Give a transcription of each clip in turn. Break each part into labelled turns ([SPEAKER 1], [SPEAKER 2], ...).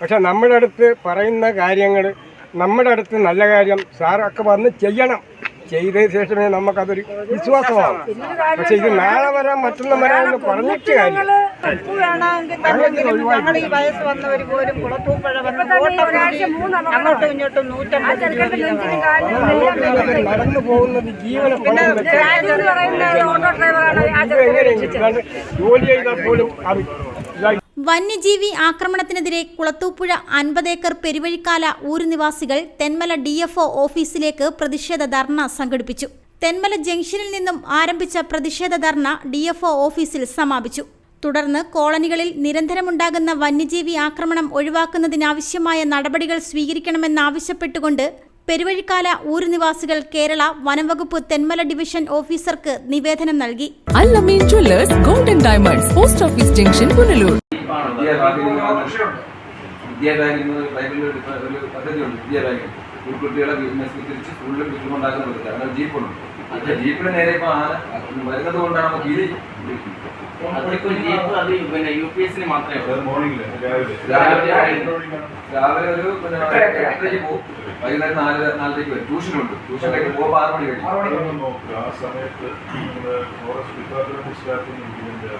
[SPEAKER 1] പക്ഷെ നമ്മുടെ അടുത്ത് പറയുന്ന കാര്യങ്ങൾ നമ്മുടെ അടുത്ത് നല്ല കാര്യം സാറൊക്കെ വന്ന് ചെയ്യണം. ചെയ്തതിന് ശേഷമേ നമുക്കതൊരു വിശ്വാസമാണ് പക്ഷെ ഇത് നാളെ വരാം മറ്റൊന്നും വരാമെന്ന് പറഞ്ഞിട്ട് കാര്യം
[SPEAKER 2] ഉപ്പ് വേണമെങ്കിൽ തന്നെങ്കിലും ഞങ്ങൾ ഈ വയസ്സ് വന്നവർ പോലും കുളത്തൂപ്പഴ വന്ന് ഓട്ടം അങ്ങോട്ടും ഇങ്ങോട്ടും നൂറ്റമ്പത് രൂപ വീതമാണ്.
[SPEAKER 1] നടന്നു പോകുന്നത് ജീവനെ ജോലി ചെയ്താൽ പോലും അറിയും
[SPEAKER 3] വന്യജീവി ആക്രമണത്തിനെതിരെ കുളത്തൂപ്പുഴ അൻപത് ഏക്കർ പെരുവഴിക്കാല ഊരുനിവാസികൾ തെന്മല ഡി എഫ് ഓഫീസിലേക്ക് പ്രതിഷേധ ധർണ സംഘടിപ്പിച്ചു. തെന്മല ജംഗ്ഷനിൽ നിന്നും ആരംഭിച്ച പ്രതിഷേധ ധർണ ഡി എഫ് ഓഫീസിൽ സമാപിച്ചു. തുടർന്ന് കോളനികളിൽ നിരന്തരമുണ്ടാകുന്ന വന്യജീവി ആക്രമണം ഒഴിവാക്കുന്നതിനാവശ്യമായ നടപടികൾ സ്വീകരിക്കണമെന്നാവശ്യപ്പെട്ടുകൊണ്ട് പെരുവഴിക്കാല ഊരുനിവാസികൾ കേരള വനംവകുപ്പ് തെന്മല ഡിവിഷൻ ഓഫീസർക്ക് നിവേദനം നൽകി.
[SPEAKER 4] Jewellers golden diamonds post office junction Punalur.
[SPEAKER 5] വിദ്യാബാഗിൽ ബൈബിളിൽ ഒരു പദ്ധതിയുണ്ട്. വിദ്യാബാഗിൽ കുട്ടികളെ തിരിച്ച് സ്കൂളിലും വീട്ടിലുണ്ടാക്കുന്ന പദ്ധതി അങ്ങനെ ജീപ്പുണ്ട്. ജീപ്പിന് നേരെ ഇപ്പൊ വരുന്നത് കൊണ്ടാണ് നമുക്ക് ഇത് രാവിലെ. ഒരു പിന്നെ എട്ടരയ്ക്ക് പോകും വൈകുന്നേരം നാല് നാലരയ്ക്ക് വരും. ട്യൂഷനുണ്ട്. ട്യൂഷനിലേക്ക് പോകുമ്പോൾ ആറ് മണി കഴിയും.
[SPEAKER 6] ആ സമയത്ത് ഫോറസ്റ്റ് ഡിപ്പാർട്ട്മെന്റ് സ്റ്റാഫിന് ഇതിന്റെ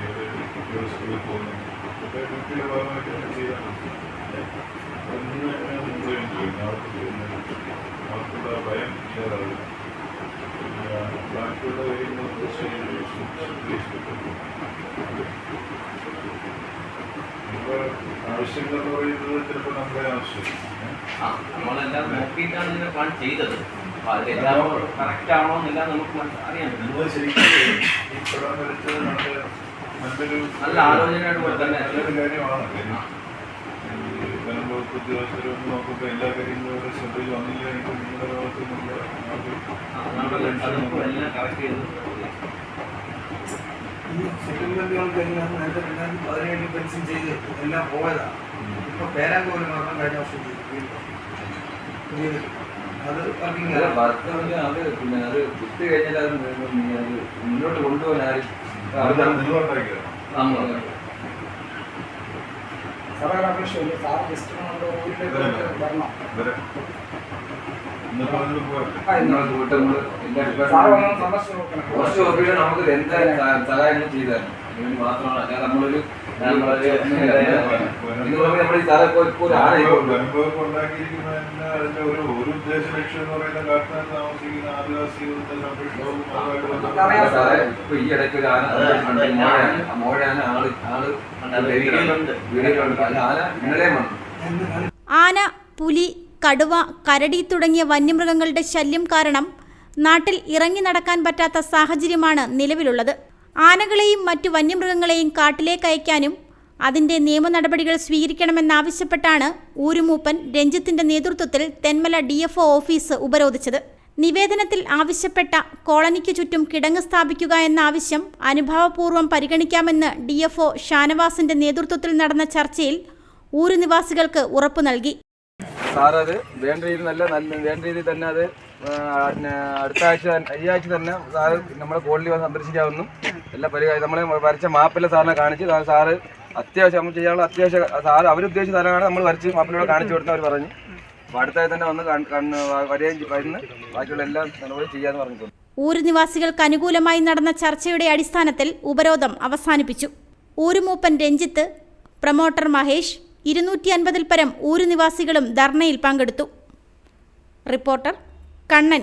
[SPEAKER 7] അതുപോലെ
[SPEAKER 6] അത് വാച്ചർമാരായിരിക്കും കേട്ടോ. ഈ- ഈ- ഇപ്പൊ പരിസ്ഥിതി ചില വാച്ചർമാരുണ്ടാവും. അപ്പൊ ആ വാച്ചർമാരുടെ ഒരു ഇതുണ്ട്. മേൽനോട്ടം ഉണ്ടാവും. ഏത് കുട്ടികൾ സ്കൂളിൽ പോകുന്നു ഇതൊക്കെ ഡ്യൂട്ടിയുടെ ഭാഗമായിട്ട് ചെയ്താൽ ഒന്ന് മുഴുവൻ ചെയ്യും അവർക്ക് പിന്നെ അവർക്കുള്ള ഭയം ഇല്ലാതാവും ബാക്കിയുള്ള കാര്യങ്ങളൊക്കെ ചെയ്ത് ശ്രദ്ധിച്ചിട്ടുണ്ട് നമുക്ക് ആവശ്യങ്ങളെന്ന് പറയുന്നത് ചിലപ്പോൾ നമ്മുടെ ആവശ്യം
[SPEAKER 7] നമ്മളെല്ലാം നോക്കിയിട്ടാണ് ഇതിനെ പ്ലാൻ ചെയ്തത് കറക്റ്റ് ആണോ എന്നെല്ലാം നമുക്ക്
[SPEAKER 6] അറിയാം ശരിക്കും ഈ പടം വരച്ചത് നമ്മുടെ
[SPEAKER 7] നല്ല ആലോചനയോട് തന്നെ
[SPEAKER 6] നല്ലൊരു കാര്യമാണ്. കാര്യം ഈ വനം വകുപ്പ് ഉദ്യോഗസ്ഥരും നോക്കുമ്പോൾ എല്ലാ കാര്യങ്ങളും ഇവിടെ ശ്രദ്ധയിൽ വന്നില്ലെങ്കിൽ നിങ്ങളുടെ ഭാഗത്ത്
[SPEAKER 8] ഈ സെറ്റിൽമെന്റുകൾക്കെല്ലാം നേരത്തെ രണ്ടായിരത്തി പതിനേഴിൽ പെൻഷൻ ചെയ്ത് എല്ലാം പോയതാണ് ഇപ്പൊ പേരാങ്കോൽ മാത്രം കഴിഞ്ഞ വർഷം ചെയ്തു. വീണ്ടും. പുതിയത്. അത് വർക്കിംഗ്
[SPEAKER 5] അത് വർക്ക് പറഞ്ഞാൽ അത് പിന്നെ അത് വിട്ട് കഴിഞ്ഞാൽ അത് മുന്നോട്ട് കൊണ്ടുപോകാൻ ആരും
[SPEAKER 8] സർക്കാർ അപേക്ഷയില്ല സാർ ജസ്റ്റ് നമ്മുടെ ഊരിലേക്ക് വരണം
[SPEAKER 5] നമുക്ക് എന്തായാലും സഹാ- സഹായങ്ങൾ ചെയ്തു തരണം മാത്രമാണ്. അല്ലാതെ നമ്മളൊരു സാറെ ഒരു ആന ഇപ്പൊ ഈ ഇടയ്ക്ക് ഒരു മോഴയാന ആൾ ആൾ
[SPEAKER 7] വീഡിയോയിലുണ്ട്.
[SPEAKER 5] വീഡിയോയിലുണ്ട് അല്ല ആന ഇന്നലെയും വന്നു.
[SPEAKER 3] ആന പുലി കടുവ കരടി തുടങ്ങിയ വന്യമൃഗങ്ങളുടെ ശല്യം കാരണം നാട്ടിൽ ഇറങ്ങി നടക്കാൻ പറ്റാത്ത സാഹചര്യമാണ് നിലവിലുള്ളത്. ആനകളെയും മറ്റു വന്യമൃഗങ്ങളെയും കാട്ടിലേക്ക് അയക്കാനും അതിന്റെ നിയമ നടപടികൾ സ്വീകരിക്കണമെന്നാവശ്യപ്പെട്ടാണ് ഊരുമൂപ്പൻ രഞ്ജിത്തിന്റെ നേതൃത്വത്തിൽ തെന്മല ഡി ഓഫീസ് ഉപരോധിച്ചത്. നിവേദനത്തിൽ ആവശ്യപ്പെട്ട കോളനിക്ക് ചുറ്റും കിടങ്ങ് സ്ഥാപിക്കുക എന്ന ആവശ്യം അനുഭാവപൂർവം പരിഗണിക്കാമെന്ന് ഡി എഫ് ഒ ഷാനവാസിന്റെ നേതൃത്വത്തിൽ നടന്ന ചർച്ചയിൽ ഊരുനിവാസികൾക്ക് ഉറപ്പു നൽകി.
[SPEAKER 5] സാർ അത് വേണ്ട രീതിയിൽ നല്ല വേണ്ട രീതിയിൽ തന്നെ അത് അടുത്ത ആഴ്ച ഈ ആഴ്ച തന്നെ സാറ് നമ്മുടെ കോളനി വന്ന് സന്ദർശിക്കാവുന്നു. എല്ലാ പരിഹാരം നമ്മളെ വരച്ച മാപ്പെല്ലാം സാറിനെ കാണിച്ച് സാറ് അത്യാവശ്യം നമ്മൾ ചെയ്യാനുള്ള അത്യാവശ്യം സാറ് അവരുദ്ദേശിച്ച സ്ഥലമാണ് നമ്മൾ വരച്ച് മാപ്പിലൂടെ കാണിച്ചു കൊടുത്ത് അവർ പറഞ്ഞു. അപ്പോൾ അടുത്തായി തന്നെ വന്ന് വരികയും വരുന്ന. ബാക്കിയുള്ള എല്ലാ നടപടി ചെയ്യാന്ന് പറഞ്ഞിട്ടുണ്ട്.
[SPEAKER 3] ഊരുനിവാസികൾക്ക് അനുകൂലമായി നടന്ന ചർച്ചയുടെ അടിസ്ഥാനത്തിൽ ഉപരോധം അവസാനിപ്പിച്ചു. ഊരുമൂപ്പൻ രഞ്ജിത്ത് പ്രമോട്ടർ മഹേഷ് ഇരുന്നൂറ്റി അൻപതിൽ പരം ഊരുനിവാസികളും ധർണയിൽ പങ്കെടുത്തു. Reporter Kannan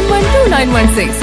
[SPEAKER 4] one two nine one six